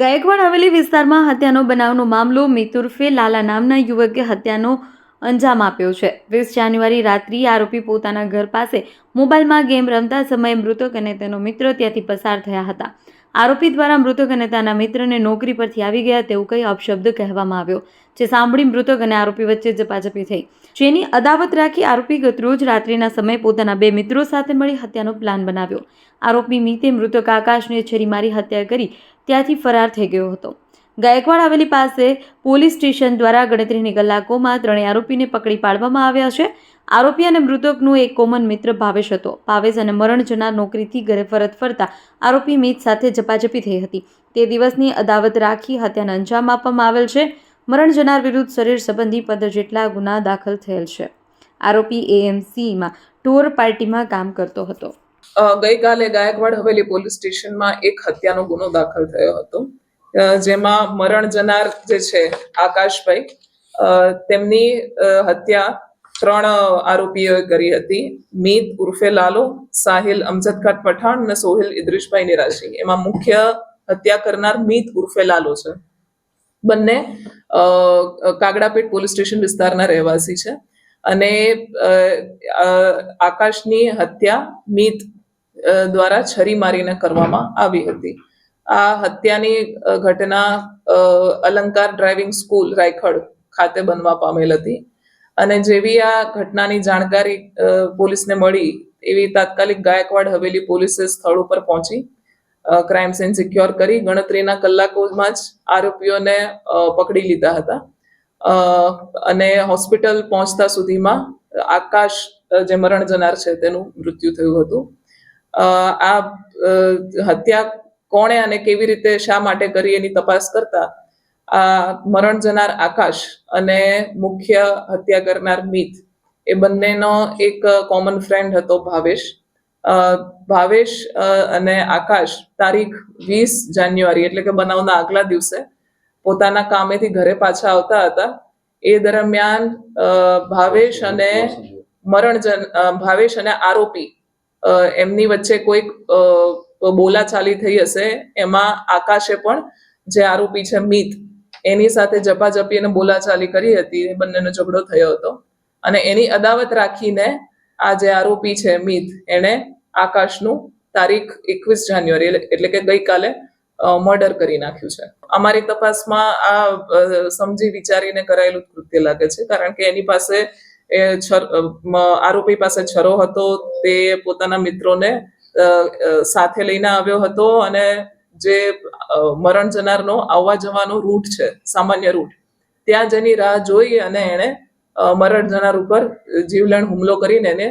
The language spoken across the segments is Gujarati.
ગાયકવાડ હવેલી વિસ્તારમાં હત્યાનો બનાવનો મામલો મિતુર્ફે લાલા નામના યુવકે હત્યાનો અંજામ આપ્યો છે. વીસ જાન્યુઆરી રાત્રિ આરોપી પોતાના ઘર પાસે મોબાઈલમાં ગેમ રમતા સમયે મૃતક અને તેનો મિત્ર ત્યાંથી પસાર થયા હતા. આરોપી દ્વારા મૃતક અને તેના મિત્રને નોકરી પરથી આવી ગયા તેવું કંઈ અપશબ્દ કહેવામાં આવ્યો, જે સાંભળી મૃતક અને આરોપી વચ્ચે ઝપાઝપી થઈ. જેની અદાવત રાખી આરોપી ગતરોજ રાત્રિના સમયે પોતાના બે મિત્રો સાથે મળી હત્યાનો પ્લાન બનાવ્યો. આરોપી મિતે મૃતક આકાશને છરી મારી હત્યા કરી ત્યાંથી ફરાર થઈ ગયો હતો. ગાયકવાડ હવેલી પાસે પોલીસ સ્ટેશન દ્વારા ગણતરીની કલાકોમાં ત્રણેય આરોપીને પકડી પાડવામાં આવ્યા છે. આરોપી અને મૃતકનું એક કોમન મિત્ર ભાવેશ હતો. ભાવેશ અને મરણ જનાર નોકરીથી ઘરે પરત ફરતા આરોપી મિત સાથે ઝપાઝપી થઈ હતી. તે દિવસની અદાવત રાખી હત્યાને અંજામ આપવામાં આવેલ છે. મરણ જનાર વિરુદ્ધ શરીર સંબંધી પંદર જેટલા ગુના દાખલ થયેલ છે. આરોપી એએમસીમાં ટૂર પાર્ટીમાં કામ કરતો હતો. ગઈકાલે ગાયકવાડ હવેલી પોલીસ સ્ટેશનમાં એક હત્યાનો ગુનો દાખલ થયો હતો. જેમાં મરણ જનાર જે છે, આકાશભાઈ તેમની હત્યા ત્રણ આરોપીઓએ કરી હતી. મીત ઉર્ફે લાલો, સાહિલ અમજદખાટ પઠાણ અને સોહિલ ઇદ્રિશભાઈ નિરાશી. એમાં મુખ્ય હત્યા કરનાર મીત ઉર્ફે લાલો છે. બંને કાગડાપેટ પોલીસ સ્ટેશન વિસ્તારના રહેવાસી છે. અને આકાશની હત્યા મીત દ્વારા છરી મારીને કરવામાં આવી હતી. આ હત્યાની ઘટના અલંકાર ડ્રાઇવિંગ સ્કૂલ રાયખડ ખાતે બનવા પામેલ હતી. અને જેવી આ ઘટનાની જાણકારી પોલીસને મળી, એવી તાત્કાલિક ગાયકવાડ હવેલી પોલીસે સ્થળ ઉપર પહોંચી ક્રાઇમ સીન સિક્યોર કરી, ગણતરીના કલાકોમાં જ આરોપીઓને પકડી લીધા હતા. અને હોસ્પિટલ પહોંચતા સુધીમાં આકાશ જે મરણ જનાર છે તેનું મૃત્યુ થયું હતું. આ હત્યા કોણે અને કેવી રીતે શા માટે કરી એની તપાસ કરતા આ મરણ જનાર આકાશ અને મુખ્ય હત્યા કરનાર મિત, એ બંનેનો એક કોમન ફ્રેન્ડ હતો ભાવેશ. ભાવેશ અને આકાશ તારીખ વીસ જાન્યુઆરી, એટલે કે બનાવના આગલા દિવસે પોતાના કામેથી ઘરે પાછા આવતા હતા. એ દરમિયાન ભાવેશ અને મરણ જન ભાવેશ અને આરોપી એમની વચ્ચે કોઈક બોલાચાલી થઈ હશે. એમાં આકાશે પણ જે આરોપી છે મિત એની સાથે ઝપાઝપી અને બોલાચાલી કરી હતી, એ બંનેનો ઝઘડો થયો હતો. અને એની અદાવત રાખીને આ જે આરોપી છે મિત, એણે આકાશનું તારીખ એકવીસ જાન્યુઆરી, એટલે- કે ગઈકાલે મર્ડર કરી નાખ્યું છે. અમારી તપાસમાં આ સમજી વિચારીને કરાયેલું કૃત્ય લાગે છે, કારણ કે એની પાસે એ આરોપી પાસે છરો હતો, તે પોતાના મિત્રોને સાથે લઈને આવ્યો હતો અને જે મરણ જનારનો આવવા જવાનો રૂટ છે, સામાન્ય રૂટ. ત્યાં જેની રાહ જોઈ અને એણે મરણ જનાર ઉપર જીવલેણ હુમલો કરીને એને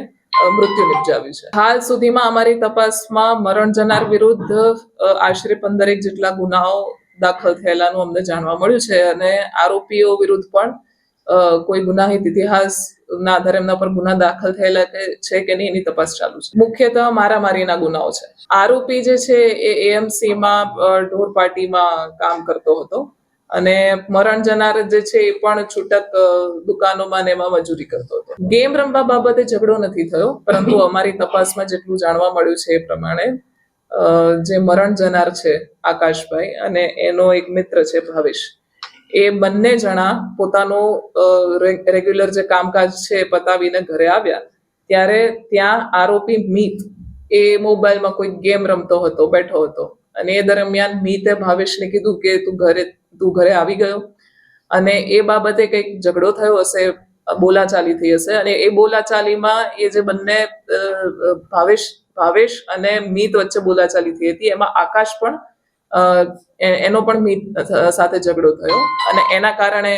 મૃત્યુ નિપજાવ્યું છે. હાલ સુધીમાં અમારી તપાસમાં મરણ જનાર વિરુદ્ધ આશરે પંદરેક જેટલા ગુનાઓ દાખલ થયેલાનું અમને જાણવા મળ્યું છે અને આરોપીઓ વિરુદ્ધ પણ કોઈ ગુનાહિત ઇતિહાસ ના આધારે એમના પર ગુના દાખલ થયેલા કે છે કે નહીં, એની તપાસ ચાલુ છે. મુખ્યતઃ મારામારીના ગુનાઓ છે. આરોપી જે છે, એ એએમસીમાં ઢોર પાર્ટીમાં કામ કરતો હતો અને મરણ જનાર જે છે, એ પણ છૂટક દુકાનોમાં ને એમાં મજૂરી કરતો હતો. ગેમ રમવા બાબતે ઝઘડો નથી થયો, પરંતુ અમારી તપાસમાં જેટલું જાણવા મળ્યું છે એ પ્રમાણે જે મરણ જનાર છે આકાશભાઈ અને એનો એક મિત્ર છે ભાવેશ એ બંને જણા પોતાનું રેગ્યુલર જે કામકાજ છે એ પતાવીને ઘરે આવ્યા. ત્યારે ત્યાં આરોપી મિત એ મોબાઈલમાં કોઈ ગેમ રમતો હતો, બેઠો હતો. અને એ દરમિયાન મિતે ભાવેશને કીધું કે તું ઘરે તું ઘરે આવી ગયો. અને એ બાબતે કંઈક ઝઘડો થયો હશે, બોલાચાલી થઈ હશે. અને એ બોલાચાલીમાં એ જે બંને ભાવેશ ભાવેશ અને મીત વચ્ચે બોલાચાલી થઈ હતી, એમાં આકાશ પણ એનો પણ મીત સાથે ઝઘડો થયો. અને એના કારણે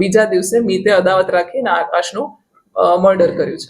બીજા દિવસે મીતે અદાવત રાખીને આકાશનું મર્ડર કર્યું છે.